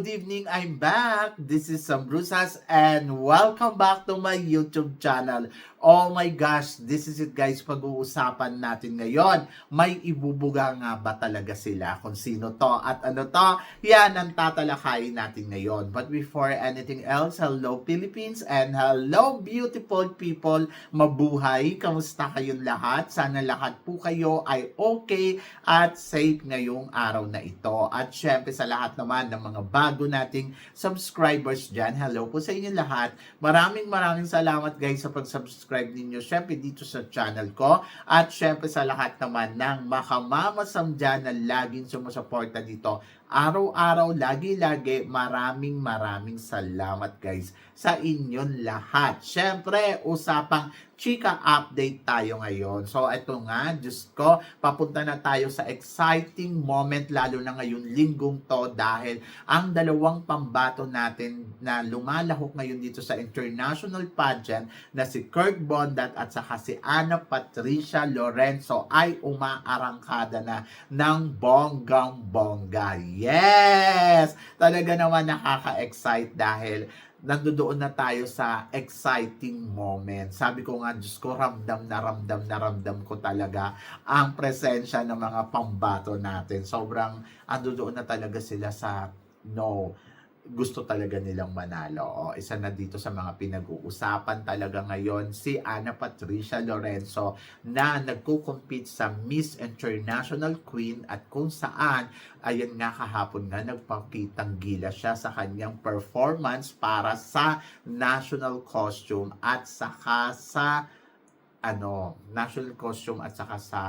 Good evening! I'm back! This is Sam Brusas and welcome back to my YouTube channel. Oh my gosh, this is it guys, pag-uusapan natin ngayon. May ibubuga nga ba talaga sila kung sino to at ano to? Yan ang tatalakayin natin ngayon. But before anything else, hello Philippines and hello beautiful people. Mabuhay! Kamusta kayong lahat? Sana lahat po kayo ay okay at safe ngayong araw na ito. At syempre sa lahat naman ng mga bago nating subscribers dyan, hello po sa inyo lahat. Maraming maraming salamat guys sa pag-subscribe ninyo syempre dito sa channel ko. At syempre sa lahat naman ng makamamasam dyan na laging sumusuporta dito. Araw-araw, lagi-lagi, maraming maraming salamat guys sa inyong lahat. Syempre, usapang chika update tayo ngayon. So, ito nga, Diyos ko, papunta na tayo sa exciting moment, lalo na ngayon linggong to dahil ang dalawang pambato natin na lumalahok ngayon dito sa international pageant na si Kurt Bondat at saka si Ana Patricia Lorenzo ay umaarangkada na ng bonggang-bongga. Yes! Talaga naman nakaka-excite dahil nandoon na tayo sa exciting moment. Sabi ko nga, Diyos ko, ramdam na ramdam na ramdam ko talaga ang presensya ng mga pambato natin. Sobrang andoon na talaga sila sa no gusto talaga nilang manalo. O, isa na dito sa mga pinag-uusapan talaga ngayon si Ana Patricia Lorenzo na nagko-compete sa Miss International Queen at kung saan ayan nga kahapon nga nagpakitang gila siya sa kanyang performance para sa national costume at saka sa ano, national costume at saka sa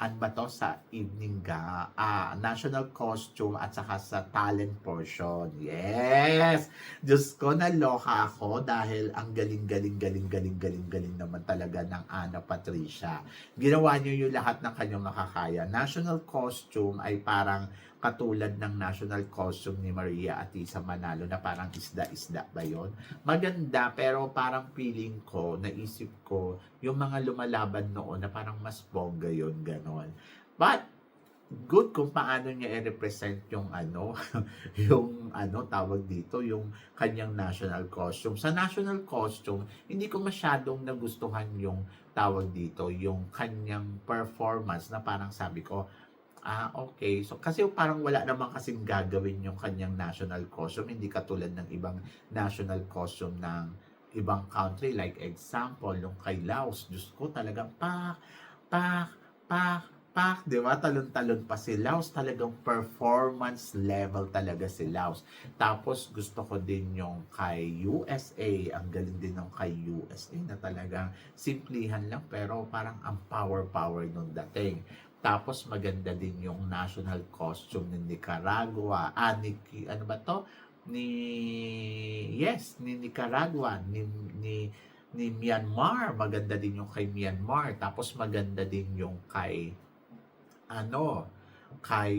ano ba to sa evening ga ah, national costume at saka sa talent portion. Yes! Diyos ko, naloka ako dahil ang galing, galing, galing, galing, galing, galing naman talaga ng Ana Patricia. Ginawa niyo yung lahat ng kanyang makakaya. National costume ay parang katulad ng national costume ni Maria Atisa Manalo na parang isda-isda ba yon? Maganda pero parang feeling ko, naisip ko, yung mga lumalaban noon na parang mas bongga yon ganon. But, good kung paano niya i-represent yung ano, yung ano tawag dito, yung kanyang national costume. Sa national costume, hindi ko masyadong nagustuhan yung tawag dito, yung kanyang performance na parang sabi ko, Ah, okay. So, kasi parang wala naman kasing gagawin yung kanyang national costume. Hindi katulad ng ibang national costume ng ibang country. Like example, yung kay Laos. Diyos ko, talagang pak, pak, pak, pak. Di ba? Talon-talon pa si Laos. Talagang performance level talaga si Laos. Tapos, gusto ko din yung kay USA. Ang galing din ng kay USA na talagang simplihan lang pero parang ang power-power nung dating. Tapos maganda din yung national costume ng Nicaragua. Ah, ni, ano ba to? Ni, yes, ni Nicaragua, ni, ni, ni Myanmar. Maganda din yung kay Myanmar. Tapos maganda din yung kay, ano, kay,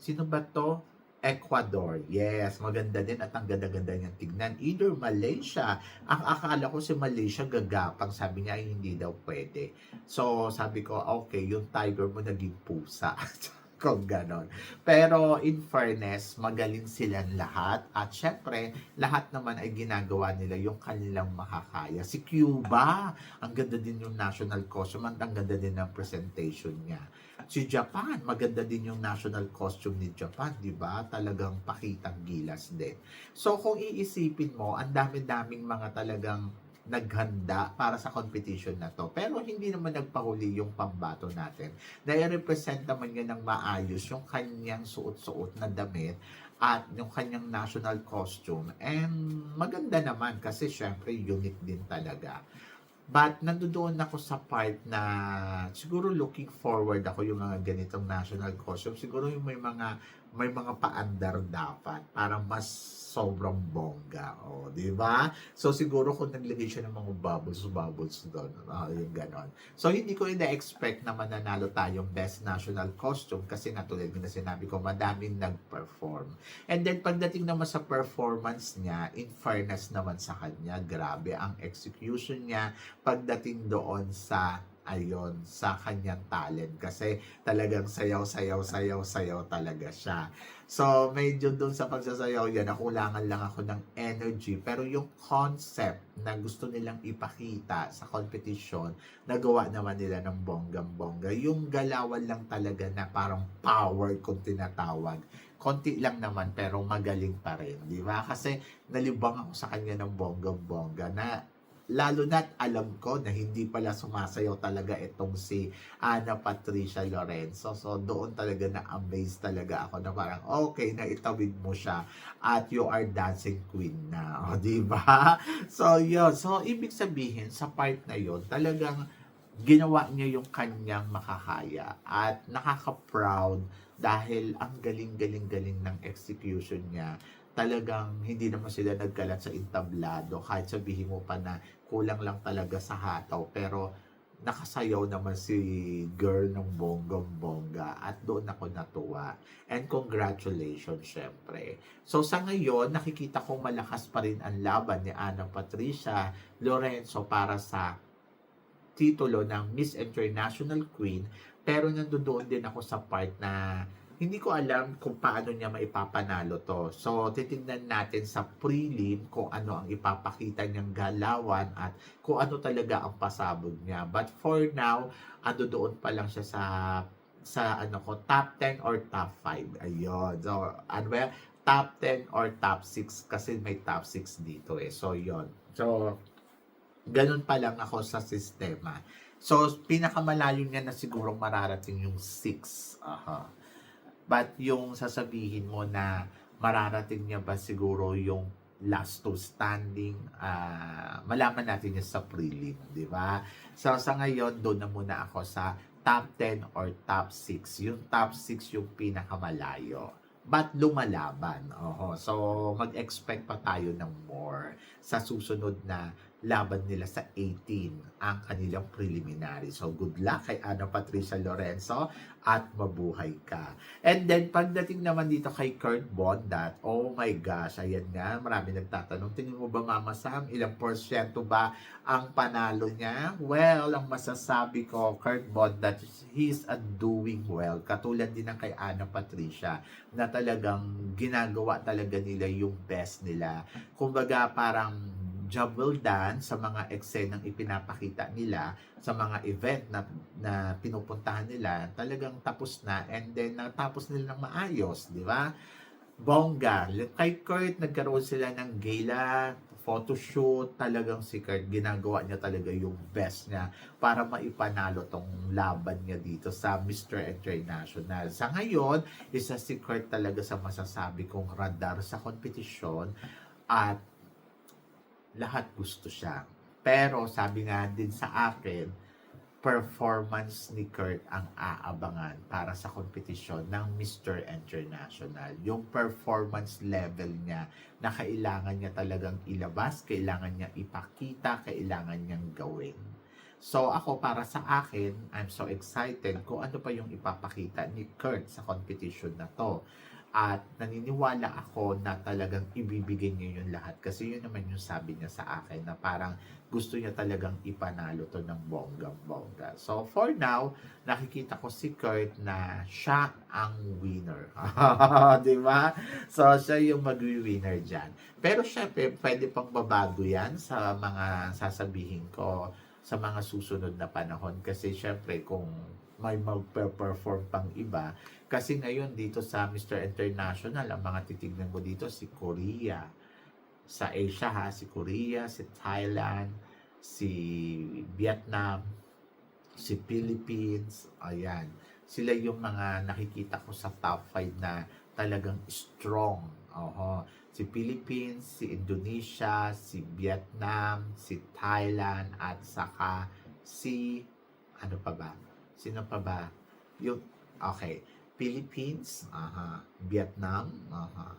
sino ba to? Ecuador. Yes, maganda din at ang ganda-ganda niyang tignan. Either Malaysia. Ang akala ko si Malaysia gagapang. Sabi niya hindi daw pwede. So, sabi ko, okay, yung tiger mo naging pusa. Kung ganon. Pero, in fairness, magaling silang lahat. At syempre, lahat naman ay ginagawa nila yung kanilang makakaya. Si Cuba, ang ganda din yung national costume at ang ganda din ng presentation niya. Si Japan, maganda din yung national costume ni Japan, di ba? Talagang pakitang gilas din. So, kung iisipin mo, ang dami-daming mga talagang naghanda para sa competition na to. Pero hindi naman nagpahuli yung pambato natin. Dahil represent naman niya ng maayos yung kanyang suot-suot na damit at yung kanyang national costume. And maganda naman kasi syempre unique din talaga. But nandoon ako sa part na siguro looking forward ako yung mga ganitong national costume. Siguro yung may mga may mga paandar dapat para mas sobrang bongga. O, di ba? So, siguro kung naglagay siya ng mga bubbles, bubbles doon. Uh, yung ganon. So, hindi ko ina-expect na mananalo tayong best national costume kasi nga tulad na sinabi ko, madaming nag-perform. And then, pagdating naman sa performance niya, in fairness naman sa kanya, grabe ang execution niya pagdating doon sa ayon sa kanyang talent. Kasi talagang sayaw sayaw sayaw sayaw talaga siya. So medyo doon sa pagsasayaw yan nakulangan lang ako ng energy. Pero yung concept na gusto nilang ipakita sa competition nagawa naman nila ng bonggang bongga yung galawan lang talaga na parang power kung tinatawag. Konti lang naman pero magaling pa rin di ba? Kasi nalibang ako sa kanya ng bonggang bongga na lalo na't alam ko na hindi pala sumasayaw talaga itong si Ana Patricia Lorenzo. So, doon talaga na-amaze talaga ako na parang, okay, na itawid mo siya at you are dancing queen na. O, di ba? So, yun. So, ibig sabihin, sa part na yun, talagang ginawa niya yung kanyang makakaya at nakaka-proud dahil ang galing-galing-galing ng execution niya talagang hindi naman sila nagkalat sa intablado kahit sabihin mo pa na kulang lang talaga sa hataw pero nakasayaw naman si girl ng bonggong bongga at doon ako natuwa. And congratulations syempre. So sa ngayon nakikita ko malakas pa rin ang laban ni Ana Patricia Lorenzo para sa titulo ng Miss International Queen pero nandoon din ako sa part na hindi ko alam kung paano niya maipapanalo to. So, titingnan natin sa prelim kung ano ang ipapakita niyang galawan at kung ano talaga ang pasabog niya. But for now, ando doon pa lang siya sa sa ano ko top 10 or top 5. Ayun. So, ano ba? Top 10 or top 6 kasi may top 6 dito eh. So, yon. So, ganun pa lang ako sa sistema. So, pinakamalayo niya na siguro mararating yung 6. Aha. But yung sasabihin mo na mararating niya ba siguro yung last two standing, ah, malaman natin yan sa prelim, di ba? So sa ngayon, doon na muna ako sa top 10 or top 6. Yung top 6 yung pinakamalayo. But lumalaban. Oho. So mag-expect pa tayo ng more sa susunod na laban nila sa 18 ang kanilang preliminary. So good luck kay Ana Patricia Lorenzo at mabuhay ka. And then pagdating naman dito kay Kurt Bondat, oh my gosh, ayan nga, marami nagtatanong, tingin mo ba Mama Sam, ilang porsyento ba ang panalo niya? Well, ang masasabi ko, Kurt Bondat, he's a doing well. Katulad din ng kay Ana Patricia, na talagang ginagawa talaga nila yung best nila. Kumbaga parang job well done sa mga eksenang ipinapakita nila sa mga event na, na pinupuntahan nila, talagang tapos na and then natapos nila ng maayos, di ba? Bongga. Kay Kurt, nagkaroon sila ng gala, photoshoot, talagang si Kurt, ginagawa niya talaga yung best niya para maipanalo tong laban niya dito sa Mr. International. Sa ngayon, isa si Kurt talaga sa masasabi kong radar sa kompetisyon at lahat gusto siya. Pero sabi nga din sa akin, performance ni Kurt ang aabangan para sa kompetisyon ng Mr. International. Yung performance level niya na kailangan niya talagang ilabas, kailangan niya ipakita, kailangan niyang gawin. So ako para sa akin, I'm so excited kung ano pa yung ipapakita ni Kurt sa competition na to. At naniniwala ako na talagang ibibigay niya yung lahat. Kasi yun naman yung sabi niya sa akin na parang gusto niya talagang ipanalo to ng bonggang-bongga. So for now, nakikita ko si Kurt na siya ang winner. Di ba? So siya yung mag-winner dyan. Pero syempre, pwede pang babago yan sa mga sasabihin ko sa mga susunod na panahon. Kasi syempre, kung may mag-perform pang iba. Kasi ngayon dito sa Mr. International, ang mga titignan mo dito si Korea. Sa Asia ha, si Korea, si Thailand, si Vietnam, si Philippines, ayan. Sila yung mga nakikita ko sa top 5 na talagang strong. Oho. Si Philippines, si Indonesia, si Vietnam, si Thailand, at saka si ano pa ba? Sino pa ba? Yung, okay, Philippines, aha, Vietnam, aha,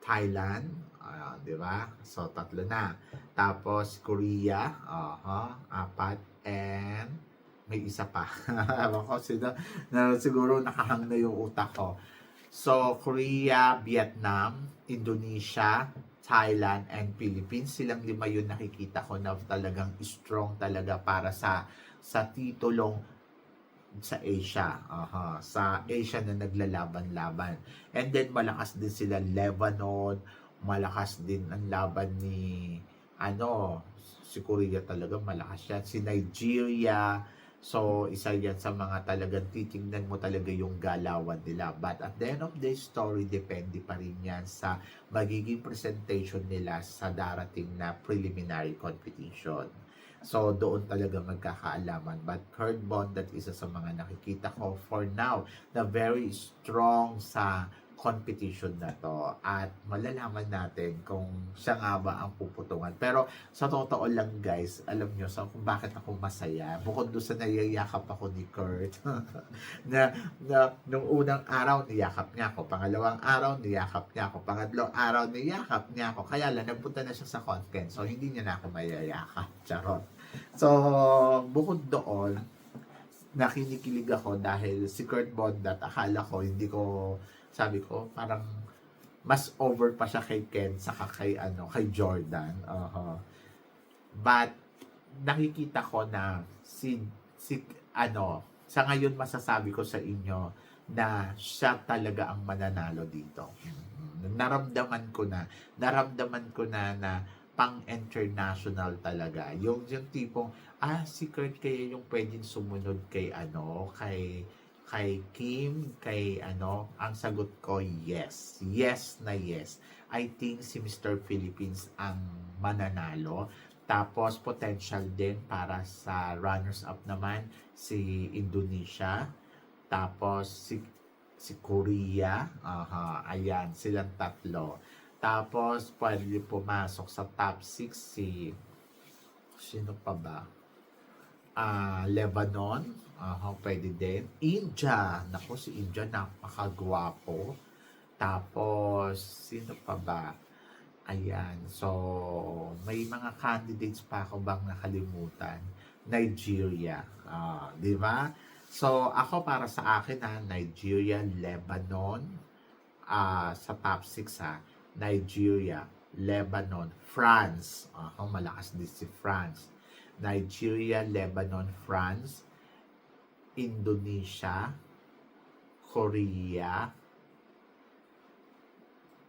Thailand, ah, di ba? So, tatlo na. Tapos, Korea, aha, apat, and may isa pa. Ewan ko, sino, na, siguro nakahang na yung utak ko. So, Korea, Vietnam, Indonesia, Thailand, and Philippines. Silang lima yun nakikita ko na talagang strong talaga para sa sa titulong sa Asia. Aha, sa Asia na naglalaban-laban. And then malakas din sila Lebanon, malakas din ang laban ni ano, si Korea talaga malakas yan. Si Nigeria, so isa yan sa mga talagang titingnan mo talaga yung galawan nila. But at the end of the story, depende pa rin yan sa magiging presentation nila sa darating na preliminary competition. So, doon talaga magkakaalaman. But Kurt Bond, that isa sa mga nakikita ko for now na very strong sa competition na to at malalaman natin kung siya nga ba ang puputungan. Pero sa totoo lang guys, alam nyo sa kung bakit ako masaya. Bukod doon sa nayayakap ako ni Kurt na, na nung unang araw niyakap niya ako, pangalawang araw niyakap niya ako, pangatlong araw niyakap niya ako. Kaya lang nagpunta na siya sa content so hindi niya na ako mayayakap. Charot. So, bukod doon, nakinikilig ako dahil si Kurt Bondat, akala ko, hindi ko, sabi ko, parang mas over pa siya kay Ken saka kay ano kay Jordan. uh But nakikita ko na si si ano sa ngayon masasabi ko sa inyo na siya talaga ang mananalo dito. Mhm. Naramdaman ko na, naramdaman ko na na pang-international talaga. Yung yung tipong ah si Kurt kaya yung pwedeng sumunod kay ano, kay kay Kim, kay ano, ang sagot ko, yes. Yes na yes. I think si Mr. Philippines ang mananalo. Tapos, potential din para sa runners-up naman, si Indonesia. Tapos, si, si Korea. Aha, ayan, silang tatlo. Tapos, pwede pumasok sa top 6 si, sino pa ba? Ah Lebanon, aha, pwede din. India, nako si India napakagwapo. Tapos, sino pa ba? Ayan, so, may mga candidates pa ako bang nakalimutan? Nigeria, ah, di ba? So, ako para sa akin ha, Nigeria, Lebanon, ah, sa top 6 ha, Nigeria, Lebanon, France, ah, malakas din si France, Nigeria, Lebanon, France, Indonesia, Korea,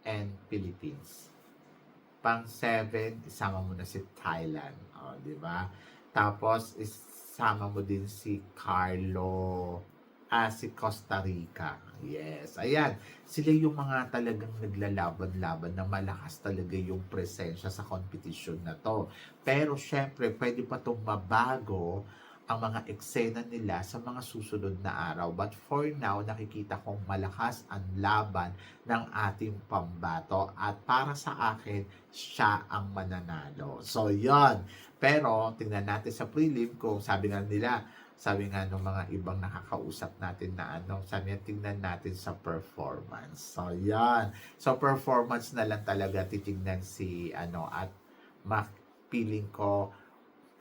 and Philippines. Pang 7, isama mo na si Thailand. O, di ba? Tapos, isama mo din si Carlo, ah, si Costa Rica. Yes, ayan. Sila yung mga talagang naglalaban-laban na malakas talaga yung presensya sa competition na to. Pero syempre, pwede pa itong mabago ang mga eksena nila sa mga susunod na araw. But for now, nakikita kong malakas ang laban ng ating pambato at para sa akin, siya ang mananalo. So, yon Pero, tingnan natin sa prelim kung sabi nga nila, sabi nga ng mga ibang nakakausap natin na ano, sabi nga, tingnan natin sa performance. So, yan. So, performance na lang talaga titignan si, ano, at mapiling ko,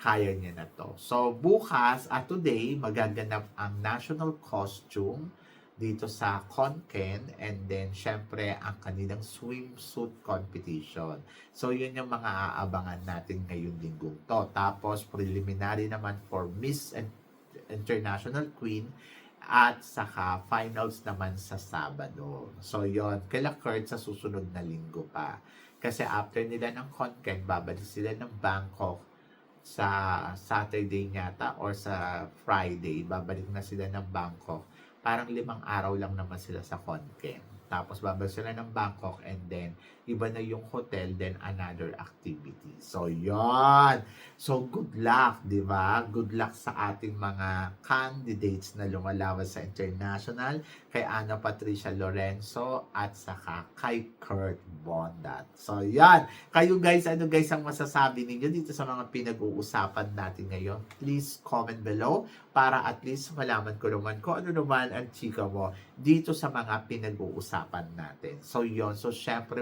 kaya niya na to. So, bukas at today, magaganap ang national costume dito sa Conken and then, syempre, ang kanilang swimsuit competition. So, yun yung mga aabangan natin ngayong linggong to. Tapos, preliminary naman for Miss and International Queen at saka finals naman sa Sabado. So yon kila Kurt sa susunod na linggo pa. Kasi after nila ng Conken, babalik sila ng Bangkok sa Saturday yata or sa Friday. Babalik na sila ng Bangkok. Parang limang araw lang naman sila sa Conken. Tapos babalik sila ng Bangkok and then iba na yung hotel then another activity. So yon. So good luck, 'di ba? Good luck sa ating mga candidates na lumalaban sa international kay Ana Patricia Lorenzo at saka kay Kurt Bondat. So yan. Kayo guys, ano guys ang masasabi ninyo dito sa mga pinag-uusapan natin ngayon? Please comment below para at least malaman ko naman kung ano naman ang chika mo dito sa mga pinag-uusapan natin. So yon So syempre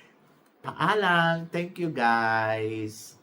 Paalam. Thank you guys.